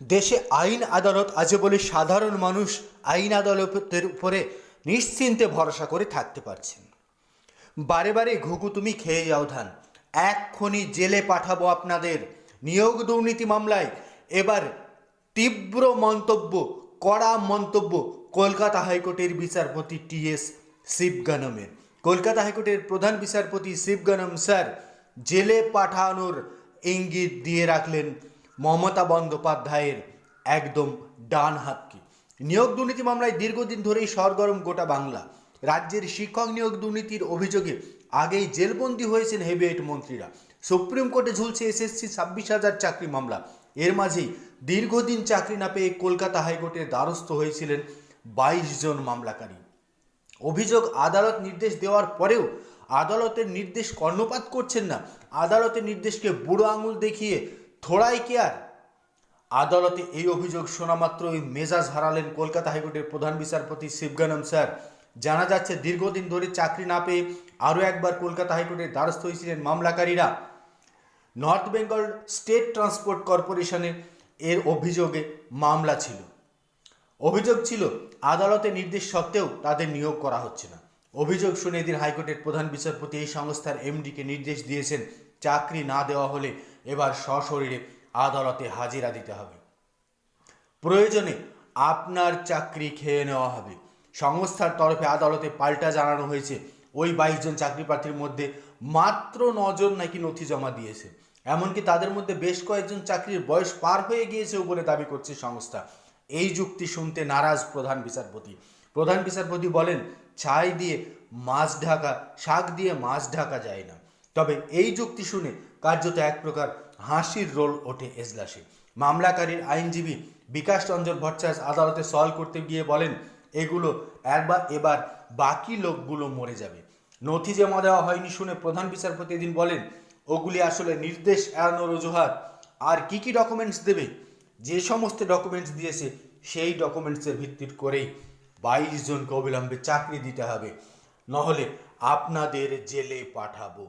দেশে আইন আদালত আছে বলে সাধারণ মানুষ আইন আদালতের উপরে নিশ্চিন্তে ভরসা করে থাকতে পারছেন। বারে বারে ঘুঘু তুমি খেয়ে যাও ধান, এক্ষুনি জেলে পাঠাবো আপনাদের। নিয়োগ দুর্নীতি মামলায় এবার তীব্র মন্তব্য, কড়া মন্তব্য কলকাতা হাইকোর্টের বিচারপতি টি এস শিবগানমের। কলকাতা হাইকোর্টের প্রধান বিচারপতি শিবগানম স্যার জেলে পাঠানোর ইঙ্গিত দিয়ে রাখলেন মমতা বন্দ্যোপাধ্যায়ের একদম ডান হাতকে। নিয়োগ দুর্নীতি মামলায় দীর্ঘদিন ধরেই সরগরম গোটা বাংলা। রাজ্যের শিক্ষক নিয়োগ দুর্নীতির অভিযোগে আগেই জেলবন্দি হয়েছেন হেভিয়েট মন্ত্রীরা। সুপ্রিম কোর্টে ঝুলছে এসএসসি ছাব্বিশ হাজার চাকরি মামলা। এর মাঝেই দীর্ঘদিন চাকরি না পেয়ে কলকাতা হাইকোর্টের দ্বারস্থ হয়েছিলেন বাইশ জন মামলাকারী। অভিযোগ আদালত নির্দেশ দেওয়ার পরেও আদালতের নির্দেশ কর্ণপাত করছেন না। আদালতের নির্দেশকে বুড়ো আঙুল দেখিয়ে থোড়াই কেয়ার আদালতে এই অভিযোগ শোনা মাত্রই মেজাজ হারালেন কলকাতা হাইকোর্টের প্রধান বিচারপতি শিবগানম স্যার। জানা যাচ্ছে, দীর্ঘদিন ধরে চাকরি না পেয়ে আরও একবার কলকাতা হাইকোর্টের দ্বারস্থ হয়েছিলেন মামলাকারীরা। নর্থ বেঙ্গল স্টেট ট্রান্সপোর্ট কর্পোরেশনের এর অভিযোগে মামলা ছিল। অভিযোগ ছিল আদালতের নির্দেশ সত্ত্বেও তাদের নিয়োগ করা হচ্ছে না। অভিযোগ শুনে এদিন হাইকোর্টের প্রধান বিচারপতি এই সংস্থার এমডিকে নির্দেশ দিয়েছেন, চাকরি না দেওয়া হলে এবার সশরীরে আদালতে হাজিরা দিতে হবে। প্রয়োজনে আপনার চাকরি খেয়ে নেওয়া হবে। সংস্থার তরফে আদালতে পাল্টা জানানো হয়েছে, ওই বাইশ জন চাকরি প্রার্থীর মধ্যে মাত্র নজন নাকি নথি জমা দিয়েছে। এমনকি তাদের মধ্যে বেশ কয়েকজন চাকরির বয়স পার হয়ে গিয়েছে বলে দাবি করছে সংস্থা। এই যুক্তি শুনতে নারাজ প্রধান বিচারপতি। প্রধান বিচারপতি বলেন, ছাই দিয়ে মাছ ঢাকা, শাক দিয়ে মাছ ঢাকা যায় না। তবে এই যুক্তি শুনে কার্যত এক প্রকার হাসির রোল ওঠে এজলাসে। মামলাকারীর আইনজীবী বিকাশ রঞ্জন ভট্টাচার্য আদালতে সলভ করতে গিয়ে বলেন, এগুলো একবার এবার বাকি লোকগুলো মরে যাবে। নথি জমা দেওয়া হয়নি শুনে প্রধান বিচারপতি এদিন বলেন, ওগুলি আসলে নির্দেশ এড়ানোর অজুহাত। আর কি কি ডকুমেন্টস দেবে? যে সমস্ত ডকুমেন্টস দিয়েছে, সেই ডকুমেন্টসের ভিত্তি করেই বাইশ জনকে অবিলম্বে চাকরি দিতে হবে। নহলে আপনাদের জেলে পাঠাবো।